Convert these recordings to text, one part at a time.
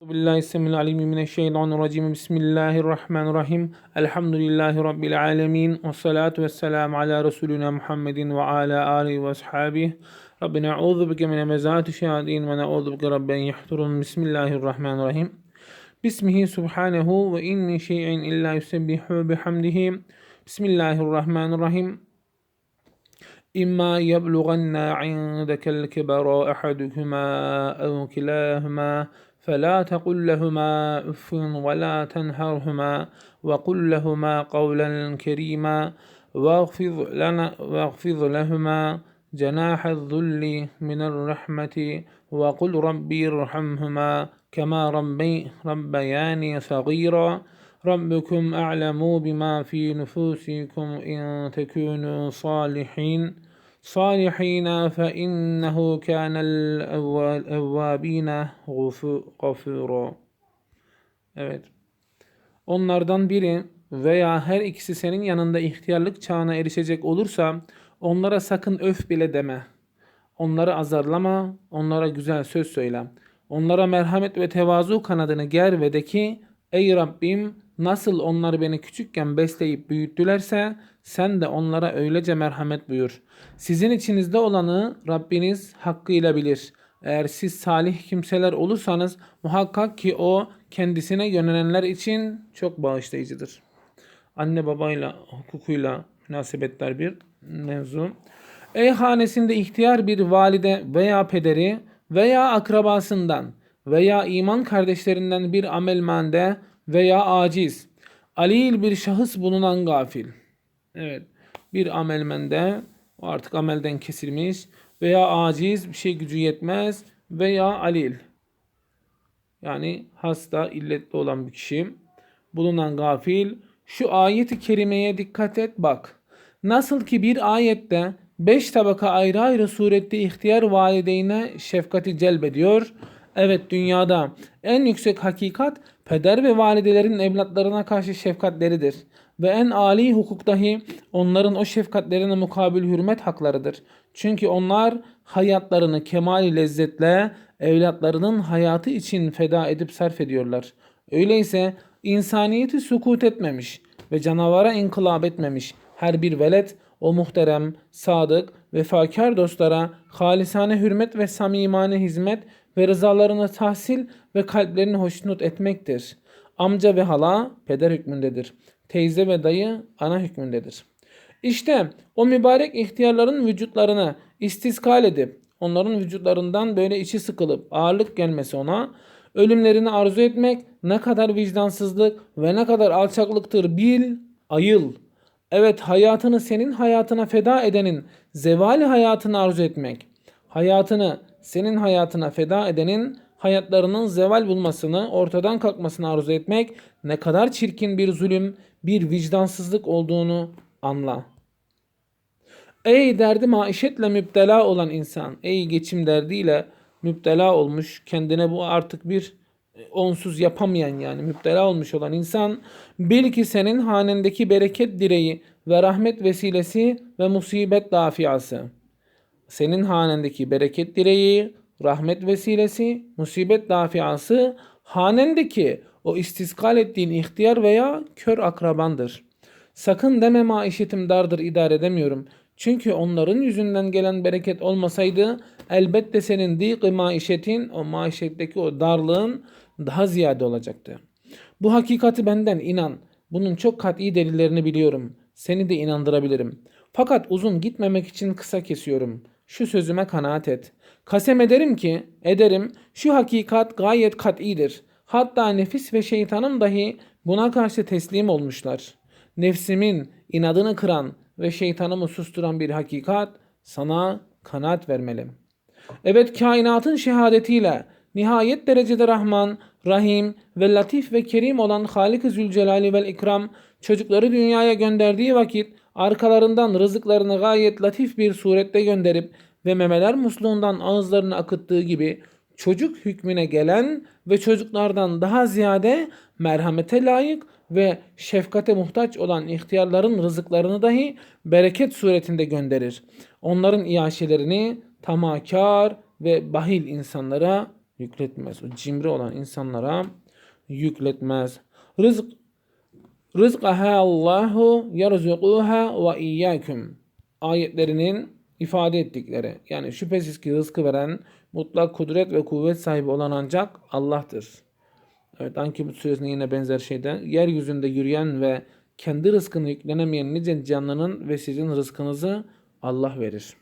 بالله السميع العليم من الشيطان الرجيم. بسم الله الرحمن الرحيم. الحمد لله رب العالمين والصلاة والسلام على رسولنا محمد وعلى آله وأصحابه. ربنا أعوذ بك من مزات الشياطين ونعوذ بك رب أن يحضرون. بسم الله الرحمن الرحيم. باسمه سبحانه وإن من شيء إلا يسبح بحمده. بسم الله الرحمن الرحيم. إما يبلغن عندك الكبر أحدهما أو كلاهما فلا تقل لهما أف ولا تنهرهما وقل لهما قولا كريما واخفض, لنا واخفض لهما جناح الذل من الرحمة وقل ربي ارحمهما كما ربي ربياني صغيرا ربكم أعلم بما في نفوسكم إن تكونوا صالحين صالحين فإنه كان الأوابين غفورا Evet. Onlardan biri veya her ikisi senin yanında ihtiyarlık çağına erişecek olursa onlara sakın öf bile deme. Onları azarlama, onlara güzel söz söyle. Onlara merhamet ve tevazu kanadını ger ve de ki Ey Rabbim nasıl onlar beni küçükken besleyip büyüttülerse sen de onlara öylece merhamet buyur. Sizin içinizde olanı Rabbiniz hakkıyla bilir. Eğer siz salih kimseler olursanız muhakkak ki o kendisine yönelenler için çok bağışlayıcıdır. Anne babayla hukukuyla münasebetler bir mevzu. Ey hanesinde ihtiyar bir valide veya pederi veya akrabasından veya iman kardeşlerinden bir amelmande veya aciz, alil bir şahıs bulunan gafil. Evet, bir amelmende artık amelden kesilmiş veya aciz bir şey gücü yetmez veya alil. Yani hasta, illetli olan bir kişi bulunan gafil şu ayeti kerimeye dikkat et bak. Nasıl ki bir ayette beş tabaka ayrı ayrı surette ihtiyar valideyne şefkati celbediyor. Evet dünyada en yüksek hakikat peder ve validelerin evlatlarına karşı şefkatleridir. Ve en âli hukuk dahi onların o şefkatlerine mukabil hürmet haklarıdır. Çünkü onlar hayatlarını kemali lezzetle evlatlarının hayatı için feda edip sarf ediyorlar. Öyleyse insaniyeti sukut etmemiş ve canavara inkılap etmemiş her bir velet o muhterem, sadık, vefakar dostlara halisane hürmet ve samimane hizmet ve rızalarını tahsil ve kalplerini hoşnut etmektir. Amca ve hala peder hükmündedir. Teyze ve dayı ana hükmündedir. İşte o mübarek ihtiyarların vücutlarını istiskal edip onların vücutlarından böyle içi sıkılıp ağırlık gelmesi ona ölümlerini arzu etmek ne kadar vicdansızlık ve ne kadar alçaklıktır bil, ayıl. Evet hayatını senin hayatına feda edenin zevali hayatını arzu etmek. Hayatını senin hayatına feda edenin hayatlarının zeval bulmasını, ortadan kalkmasını arzu etmek ne kadar çirkin bir zulüm, bir vicdansızlık olduğunu anla. Ey derdi maişetle müptela olan insan, ey geçim derdiyle müptela olmuş, kendine bu artık bir onsuz yapamayan yani müptela olmuş olan insan bil ki senin hanendeki bereket direği ve rahmet vesilesi ve musibet dafiası. Senin hanendeki bereket direği, rahmet vesilesi, musibet dafiası hanendeki o istiskal ettiğin ihtiyar veya kör akrabandır. Sakın deme maişetim dardır idare edemiyorum. Çünkü onların yüzünden gelen bereket olmasaydı elbette senin dik maişetin o maişetteki o darlığın daha ziyade olacaktı. Bu hakikati benden inan. Bunun çok kat'i delillerini biliyorum. Seni de inandırabilirim. Fakat uzun gitmemek için kısa kesiyorum. Şu sözüme kanaat et. Kasem ederim ki, ederim, şu hakikat gayet kat'idir. Hatta nefis ve şeytanım dahi buna karşı teslim olmuşlar. Nefsimin inadını kıran ve şeytanımı susturan bir hakikat sana kanaat vermeli. Evet kainatın şehadetiyle nihayet derecede Rahman, Rahim ve Latif ve Kerim olan Halik-i Zülcelali vel İkram çocukları dünyaya gönderdiği vakit arkalarından rızıklarını gayet latif bir surette gönderip ve memeler musluğundan ağızlarını akıttığı gibi çocuk hükmüne gelen ve çocuklardan daha ziyade merhamete layık ve şefkate muhtaç olan ihtiyarların rızıklarını dahi bereket suretinde gönderir. Onların iaşelerini tamakar ve bahil insanlara yükletmez. O cimri olan insanlara yükletmez. Rızk Rızkaha Allahu yerzukuha ve iyyakum ayetlerinin ifade ettikleri. Yani şüphesiz ki rızkı veren mutlak kudret ve kuvvet sahibi olan ancak Allah'tır. Evet Ankebut suresinde yine benzer şeyde yeryüzünde yürüyen ve kendi rızkını yüklenemeyen nice canlının ve sizin rızkınızı Allah verir.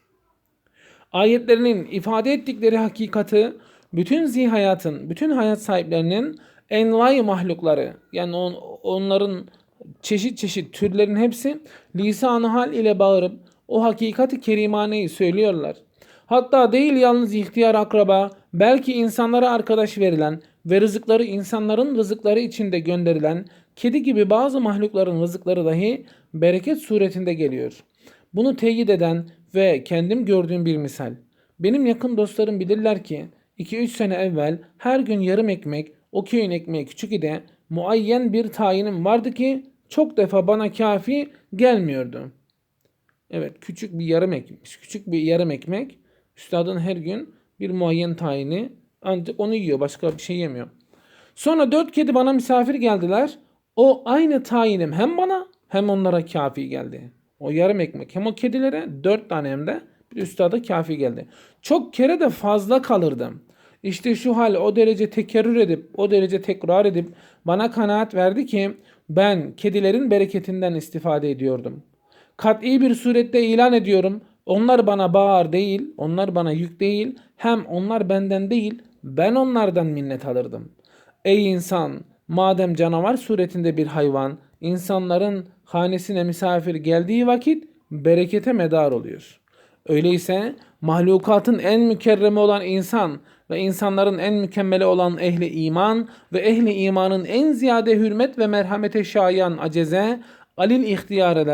Ayetlerinin ifade ettikleri hakikati bütün zihayatın, bütün hayat sahiplerinin envai mahlukları yani on, onların çeşit çeşit türlerin hepsi lisan hal ile bağırıp o hakikati kerimaneyi söylüyorlar. Hatta değil yalnız ihtiyar akraba, belki insanlara arkadaş verilen ve rızıkları insanların rızıkları içinde gönderilen kedi gibi bazı mahlukların rızıkları dahi bereket suretinde geliyor. Bunu teyit eden ve kendim gördüğüm bir misal. Benim yakın dostlarım bilirler ki 2-3 sene evvel her gün yarım ekmek o köyün ekmeği küçük idi muayyen bir tayinim vardı ki çok defa bana kafi gelmiyordu. Evet küçük bir yarım ekmek, küçük bir yarım ekmek üstadın her gün bir muayyen tayini ancak onu yiyor başka bir şey yemiyor. Sonra dört kedi bana misafir geldiler. O aynı tayinim hem bana hem onlara kafi geldi. O yarım ekmek hem o kedilere dört tane hem de bir üstada kafi geldi. Çok kere de fazla kalırdım. İşte şu hal o derece tekerrür edip o derece tekrar edip bana kanaat verdi ki ben kedilerin bereketinden istifade ediyordum. Kat'i bir surette ilan ediyorum. Onlar bana bağır değil, onlar bana yük değil, hem onlar benden değil, ben onlardan minnet alırdım. Ey insan, madem canavar suretinde bir hayvan, insanların hanesine misafir geldiği vakit berekete medar oluyor. Öyleyse mahlukatın en mükerremi olan insan ve insanların en mükemmeli olan ehli iman ve ehli imanın en ziyade hürmet ve merhamete şayan aceze, alil ihtiyar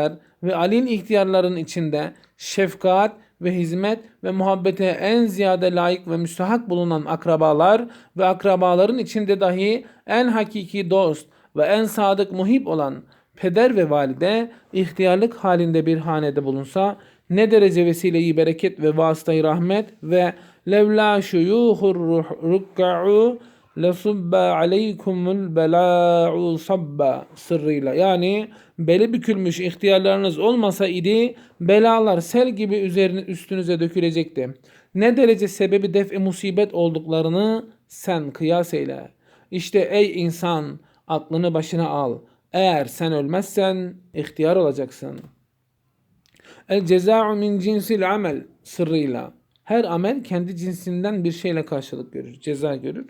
ve alil ihtiyarların içinde şefkat ve hizmet ve muhabbete en ziyade layık ve müstahak bulunan akrabalar ve akrabaların içinde dahi en hakiki dost ve en sadık muhip olan peder ve valide ihtiyarlık halinde bir hanede bulunsa ne derece vesileyi bereket ve vasıtayı rahmet ve levla şuyuhur rukka'u lesubba aleykumul bela'u sabba sırrıyla yani beli bükülmüş ihtiyarlarınız olmasa idi belalar sel gibi üzerine üstünüze dökülecekti. Ne derece sebebi def-i musibet olduklarını sen kıyas eyle. İşte ey insan aklını başına al. Eğer sen ölmezsen ihtiyar olacaksın. El ceza'u min cinsil amel sırrıyla. Her amel kendi cinsinden bir şeyle karşılık görür, ceza görür.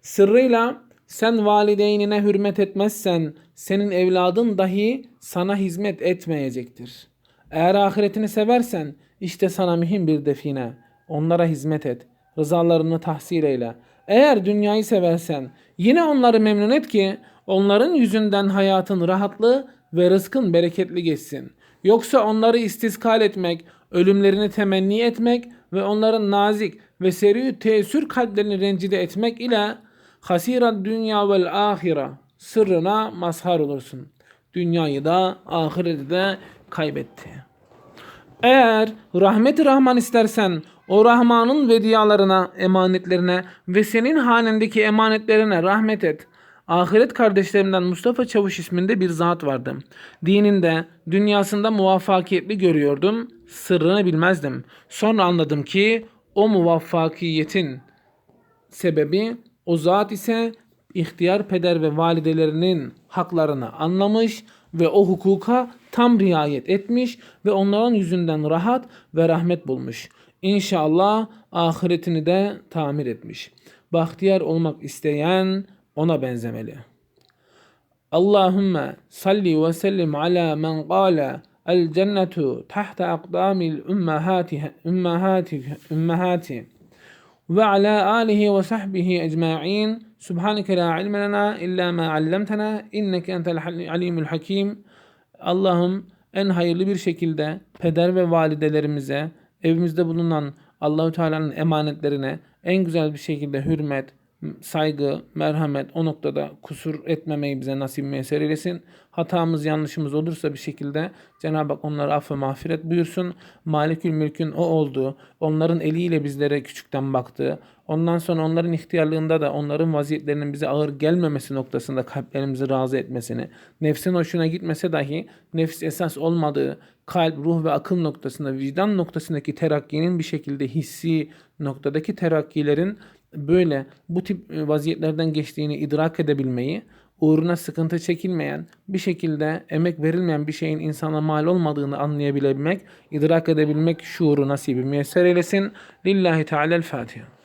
Sırrıyla sen valideynine hürmet etmezsen senin evladın dahi sana hizmet etmeyecektir. Eğer ahiretini seversen işte sana mühim bir define. Onlara hizmet et. Rızalarını tahsil eyle. Eğer dünyayı seversen yine onları memnun et ki onların yüzünden hayatın rahatlı ve rızkın bereketli geçsin. Yoksa onları istiskal etmek, ölümlerini temenni etmek ve onların nazik ve seri tesir kalplerini rencide etmek ile hasira dünya vel ahire sırrına mazhar olursun. Dünyayı da ahireti de kaybetti. Eğer rahmeti Rahman istersen o Rahman'ın vediyalarına, emanetlerine ve senin hanendeki emanetlerine rahmet et. Ahiret kardeşlerimden Mustafa Çavuş isminde bir zat vardı. Dininde, dünyasında muvaffakiyetli görüyordum. Sırrını bilmezdim. Sonra anladım ki o muvaffakiyetin sebebi o zat ise ihtiyar peder ve validelerinin haklarını anlamış ve o hukuka tam riayet etmiş ve onların yüzünden rahat ve rahmet bulmuş. İnşallah ahiretini de tamir etmiş. Bahtiyar olmak isteyen ona benzemeli. Allahümme salli ve sellim ala men qala el cennetu tahta akdamil ümmehati ümmehati ve ala alihi ve sahbihi ecma'in. Subhaneke la ilme lena illa ma allamtana inneke entel alimul hakim. Allah'ım en hayırlı bir şekilde peder ve validelerimize evimizde bulunan Allahü Teala'nın emanetlerine en güzel bir şekilde hürmet, saygı, merhamet o noktada kusur etmemeyi bize nasip müyesser eylesin. Hatamız, yanlışımız olursa bir şekilde Cenab-ı Hak onlara affı mağfiret buyursun. Malikül mülkün o olduğu, onların eliyle bizlere küçükten baktığı, ondan sonra onların ihtiyarlığında da onların vaziyetlerinin bize ağır gelmemesi noktasında kalplerimizi razı etmesini, nefsin hoşuna gitmese dahi nefs esas olmadığı, kalp, ruh ve akıl noktasında, vicdan noktasındaki terakkinin bir şekilde hissi noktadaki terakkilerin böyle bu tip e, vaziyetlerden geçtiğini idrak edebilmeyi, uğruna sıkıntı çekilmeyen, bir şekilde emek verilmeyen bir şeyin insana mal olmadığını anlayabilmek, idrak edebilmek şuuru nasibi müyesser eylesin. Lillahi Teala'l Fatiha.